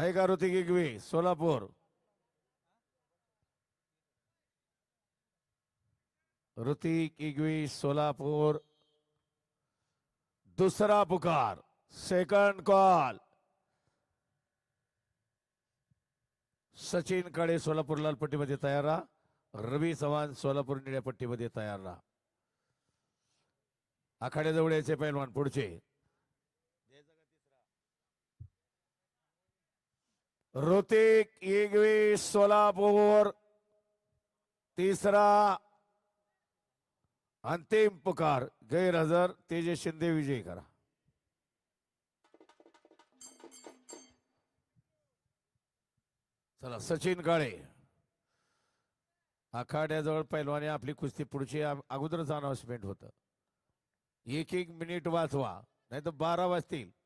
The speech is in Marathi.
आहे का ऋतिक इगवी सोलापूर. ऋतिक इगवी सोलापूर. दुसरा पुकार. सेकंड कॉल सचिन काळे सोलापूर लाल पट्टीमध्ये तयार राहा. रवी चव्हाण सोलापूर निळ्या पट्टीमध्ये तयार राहा. आखाड्याजवळ यायचे पैलवान पुढचे. ऋतिक इगवी सोलापूर. तिसरा अंतिम पुकार गैरहजर तेजस शिंदे विजयी करा. चला सचिन काळे. आखाड्याजवळ पैलवाने आपली कुस्ती पुढची अगोदरच अनाउन्समेंट होतं. एक एक मिनिट वाचवा नाही तर बारा वाजतील.